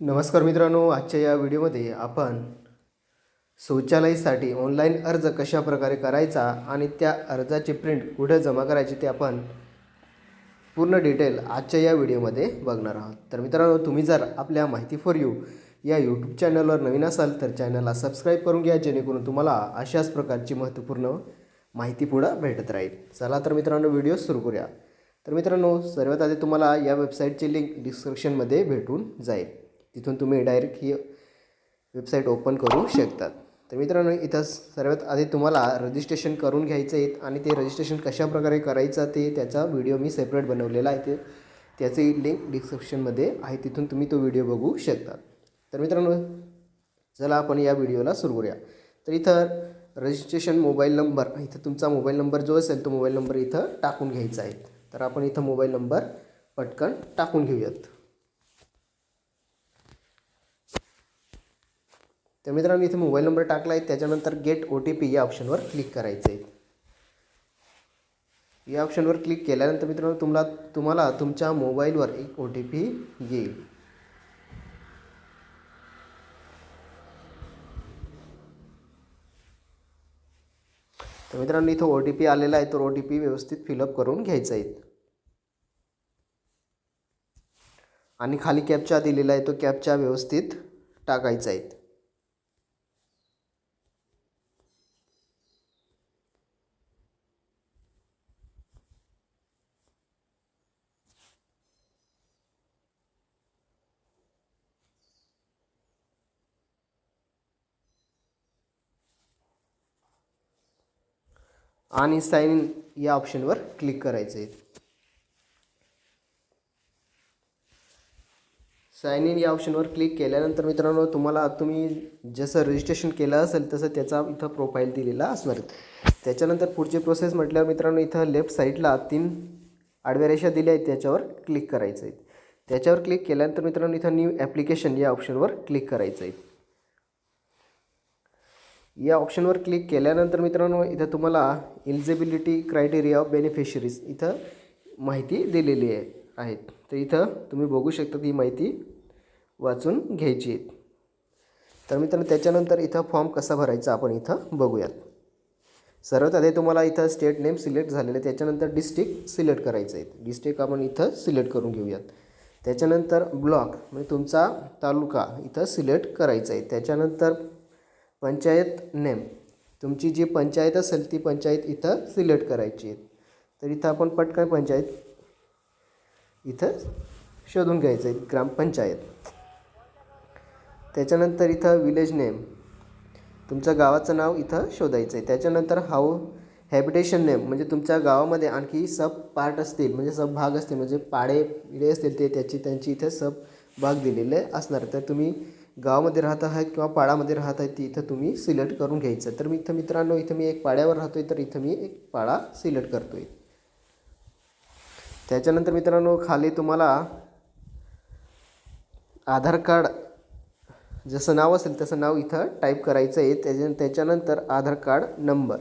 नमस्कार मित्रांनो आजच्या या व्हिडिओमध्ये आपण शौचालयासाठी ऑनलाईन अर्ज कशा प्रकारे करायचा आणि त्या अर्जाची प्रिंट कुठे जमा करायची ते आपण पूर्ण डिटेल आजच्या या व्हिडिओमध्ये बघणार आहोत. तर मित्रांनो तुम्ही जर आपल्या माहिती फॉर यू या यूट्यूब चॅनलवर नवीन असाल तर चॅनलला सबस्क्राईब करून घ्या जेणेकरून तुम्हाला अशाच प्रकारची महत्त्वपूर्ण माहिती पुढं भेटत राहील. चला तर मित्रांनो व्हिडिओ सुरू करूया. तर मित्रांनो सर्वात आधी तुम्हाला या वेबसाईटची लिंक डिस्क्रिप्शनमध्ये भेटून जाईल. तिथून तुम्ही डायरेक्ट ही वेबसाईट ओपन करू शकतात. तर मित्रांनो इथं सर्वात आधी तुम्हाला रजिस्ट्रेशन करून घ्यायचं आहे आणि ते रजिस्ट्रेशन कशाप्रकारे करायचं ते त्याचा व्हिडिओ मी सेपरेट बनवलेला आहे. ते त्याची लिंक डिस्क्रिप्शनमध्ये आहे तिथून तुम्ही तो व्हिडिओ बघू शकता. तर मित्रांनो चला आपण या व्हिडिओला सुरू करूया. तर इथं रजिस्ट्रेशन मोबाईल नंबर इथं तुमचा मोबाईल नंबर जो असेल तो मोबाईल नंबर इथं टाकून घ्यायचा आहे. तर आपण इथं मोबाईल नंबर पटकन टाकून घेऊयात. तर मित्रांनो इथे मोबाईल नंबर टाकला आहे. त्याच्यानंतर गेट ओ टी पी या ऑप्शनवर क्लिक करायचं आहे या ऑप्शनवर क्लिक केल्यानंतर मित्रांनो तुम्हाला तुम्हाला तुमच्या मोबाईलवर एक ओ टी पी येईल. तर मित्रांनो इथं ओ टी पी आलेला आहे. तर ओ टी पी व्यवस्थित फिलअप करून घ्यायचा आहे. आणि खाली कॅपचा दिलेला आहे. तो कॅपचा व्यवस्थित टाकायचा आहे. आणि साईन इन या ऑप्शनवर क्लिक करायचं आहे साईन इन या ऑप्शनवर क्लिक केल्यानंतर मित्रांनो तुम्हाला तुम्ही जसं रजिस्ट्रेशन केलं असेल तसं त्याचा इथं प्रोफाईल दिलेला असणार त्याच्यानंतर पुढची प्रोसेस म्हटल्यावर मित्रांनो इथं लेफ्ट साईडला तीन आडव्या रेषा दिल्या आहेत त्याच्यावर क्लिक करायचं आहे त्याच्यावर क्लिक केल्यानंतर मित्रांनो इथं न्यू ॲप्लिकेशन या ऑप्शनवर क्लिक करायचं आहे या ऑप्शनवर क्लिक केल्यानंतर मित्रांनो इथं तुम्हाला इलिजिबिलिटी क्रायटेरिया ऑफ बेनिफिशरीज इथं माहिती दिलेली आहे. आहेत. तर इथं तुम्ही बघू शकता ही माहिती वाचून घ्यायची आहे. तर मित्रांनो त्याच्यानंतर इथं फॉर्म कसा भरायचा आपण इथं बघूयात. सर्वात आधी तुम्हाला इथं स्टेट नेम सिलेक्ट झालेलं आहे. त्याच्यानंतर डिस्ट्रिक्ट सिलेक्ट करायचं आहे. डिस्ट्रिक्ट आपण इथं सिलेक्ट करून घेऊयात. त्याच्यानंतर ब्लॉक म्हणजे तुमचा तालुका इथं सिलेक्ट करायचा आहे. त्याच्यानंतर पंचायत नेम. तुमची जी पंचायत असेल ती पंचायत इथं सिलेक्ट करायची आहे. तर इथं आपण पटकन पंचायत इथं शोधून घ्यायचं आहे ग्रामपंचायत त्याच्यानंतर इथं विलेज नेम तुमच्या गावाचं नाव इथं शोधायचं आहे. त्याच्यानंतर हाऊ हॅबिटेशन नेम म्हणजे तुमच्या गावामध्ये आणखी सब पार्ट असतील म्हणजे सब भाग असतील म्हणजे पाडे पिढे असतील ते त्याची त्यांची इथं सब भाग दिलेले असणार. तर तुम्ही गावामध्ये राहत आहात किंवा पाडामध्ये राहत आहेत ती इथं तुम्ही सिलेक्ट करून घ्यायचं. तर मी इथं मित्रांनो इथं मी एक पाड्यावर राहतो आहे तर इथं मी एक पाडा सिलेक्ट करतो आहे त्याच्यानंतर मित्रांनो खाली तुम्हाला आधार कार्ड जसं नाव असेल तसं नाव इथं टाईप करायचं आहे. त्याच्या त्याच्यानंतर आधार कार्ड नंबर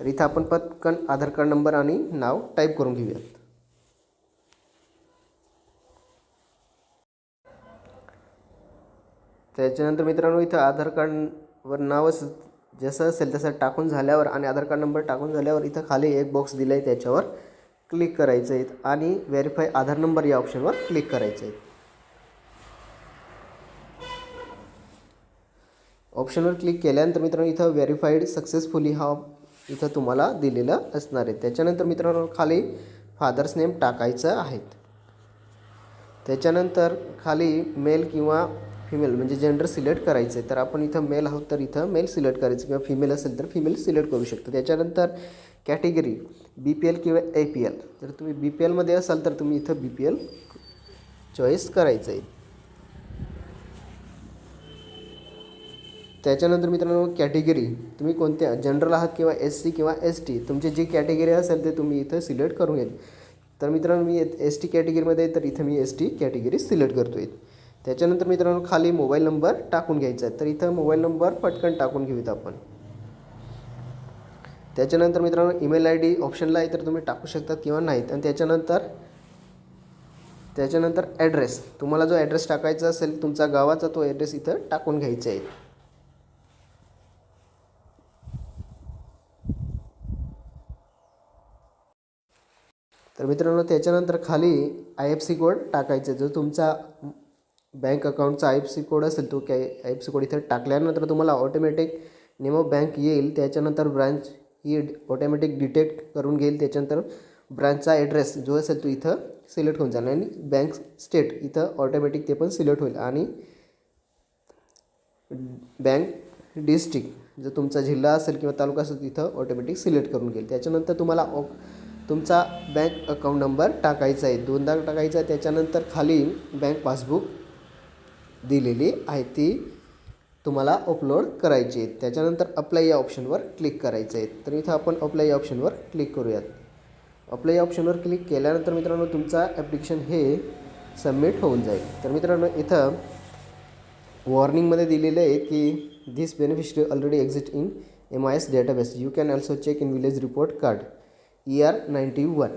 तर इथं आपण पटकन आधार कार्ड नंबर आणि नाव टाईप करून घेऊयात. त्याच्यानंतर मित्रांनो इथं आधार कार्डवर नाव जसं असेल तसं टाकून झाल्यावर आणि आधार कार्ड नंबर टाकून झाल्यावर इथं खाली एक बॉक्स दिला आहे त्याच्यावर क्लिक करायचं आहे आणि व्हेरीफाय आधार नंबर या ऑप्शनवर क्लिक करायचं आहे ऑप्शनवर क्लिक केल्यानंतर मित्रांनो इथं व्हेरीफाईड सक्सेसफुली हा इथं तुम्हाला दिलेलं असणार आहे. त्याच्यानंतर मित्रांनो खाली फादर्स नेम टाकायचं आहेत त्याच्यानंतर खाली मेल किंवा फिमेल म्हणजे जेंडर सिलेक्ट करायचं आहे तर आपण इथं मेल आहोत तर इथं मेल सिलेक्ट करायचं किंवा फिमेल असेल तर फिमेल सिलेक्ट करू शकतो. त्याच्यानंतर कॅटेगरी बी पी एल किंवा ए पी एल जर तुम्ही बी पी एलमध्ये असाल तर तुम्ही इथं बी पी एल चॉईस करायचं आहे त्याच्यानंतर मित्रांनो कॅटेगरी तुम्ही कोणत्या जनरल आहात किंवा एस सी किंवा एस टी तुमची जी कॅटेगरी असेल ते तुम्ही इथं सिलेक्ट करून घ्या. तर मित्रांनो मी एस टी कॅटेगरीमध्ये तर इथं मी एस टी कॅटेगरी सिलेक्ट करतो आहे त्याच्यानंतर मित्रांनो खाली मोबाईल नंबर टाकून घ्यायचा आहे. तर इथं मोबाईल नंबर पटकन टाकून घेऊयात आपण. त्याच्यानंतर मित्रांनो ईमेल आय डी ऑप्शनला आहे तर तुम्ही टाकू शकता किंवा नाहीत. आणि त्याच्यानंतर त्याच्यानंतर ॲड्रेस. तुम्हाला जो ॲड्रेस टाकायचा असेल तुमचा गावाचा तो ॲड्रेस इथं टाकून घ्यायचा आहे. तर मित्रांनो त्याच्यानंतर खाली आय एफ सी कोड टाकायचा जो तुमचा बँक अकाउंटचा आय एफ सी कोड असेल तो काय आय एफ सी कोड इथं टाकल्यानंतर तुम्हाला ऑटोमॅटिक नेमो बँक येईल. त्याच्यानंतर ब्रांच ही ऑटोमॅटिक डिटेक्ट करून घेईल. त्याच्यानंतर ब्रांचचा ॲड्रेस जो असेल तो इथं सिलेक्ट होऊन जाणार आणि बँक स्टेट इथं ऑटोमॅटिक ते पण सिलेक्ट होईल. आणि बँक डिस्ट्रिक्ट जर तुमचा जिल्हा असेल किंवा तालुका असेल तिथं ऑटोमॅटिक सिलेक्ट करून घेईल. त्याच्यानंतर तुम्हाला ऑ तुमचा बँक अकाउंट नंबर टाकायचा आहे. दोनदा टाकायचा आहे. त्याच्यानंतर खाली बँक पासबुक दिलेली आहे ती तुम्हाला अपलोड करायची आहे. त्याच्यानंतर अप्लाय या ऑप्शनवर क्लिक करायचं आहे. तर इथं आपण अप्लाय या ऑप्शनवर क्लिक करूयात. अप्लाय या ऑप्शनवर क्लिक केल्यानंतर मित्रांनो तुमचा ॲप्लिकेशन हे सबमिट होऊन जाईल. तर मित्रांनो इथं वॉर्निंगमध्ये दिलेलं आहे की this beneficiary already exit in M I S database you can also check in village report card E R ninety one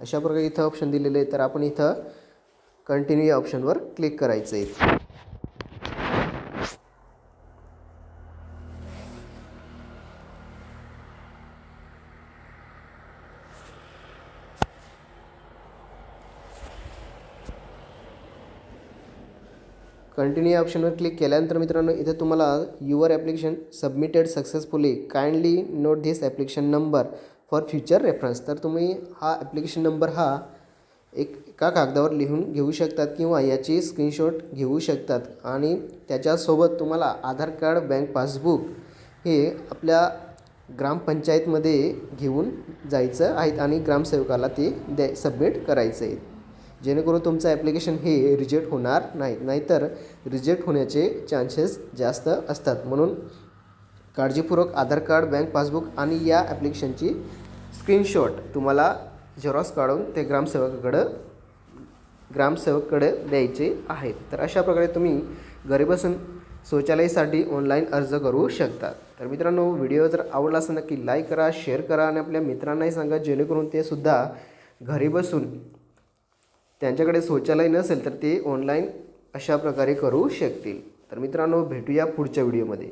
अशा प्रकारे इथं ऑप्शन दिलेलं आहे. तर आपण इथं कंटिन्यू या ऑप्शनवर क्लिक करायचं आहे. कंटिन्यू या ऑप्शनवर क्लिक केल्यानंतर मित्रांनो इथे तुम्हाला your application submitted successfully kindly note this application number for future reference तर तुम्ही हा ॲप्लिकेशन नंबर हा एक एका कागदावर लिहून घेऊ शकतात किंवा याची स्क्रीनशॉट घेऊ शकतात. आणि त्याच्यासोबत तुम्हाला आधार कार्ड बँक पासबुक हे आपल्या ग्रामपंचायतमध्ये घेऊन जायचं आहेत आणि ग्रामसेवकाला ते द्या सबमिट करायचं आहे जेणेकरून तुमचं ॲप्लिकेशन हे रिजेक्ट होणार नाही. नाहीतर रिजेक्ट होण्याचे चान्सेस जास्त असतात. म्हणून काळजीपूर्वक आधार कार्ड बँक पासबुक आणि या ॲप्लिकेशनची स्क्रीनशॉट तुम्हाला झेरॉक्स काढून ते ग्रामसेवकाकडं ग्रामसेवककडे द्यायचे आहेत. तर अशा प्रकारे तुम्ही घरी बसून शौचालयासाठी ऑनलाईन अर्ज करू शकता. तर मित्रांनो व्हिडिओ जर आवडला असेल नक्की लाईक करा शेअर करा आणि आपल्या मित्रांनाही सांगा जेणेकरून ते सुद्धा घरी बसून त्यांच्याकडे शौचालय नसेल तर ते ऑनलाईन अशा प्रकारे करू शकतील. तर मित्रांनो भेटूया पुढच्या व्हिडिओमध्ये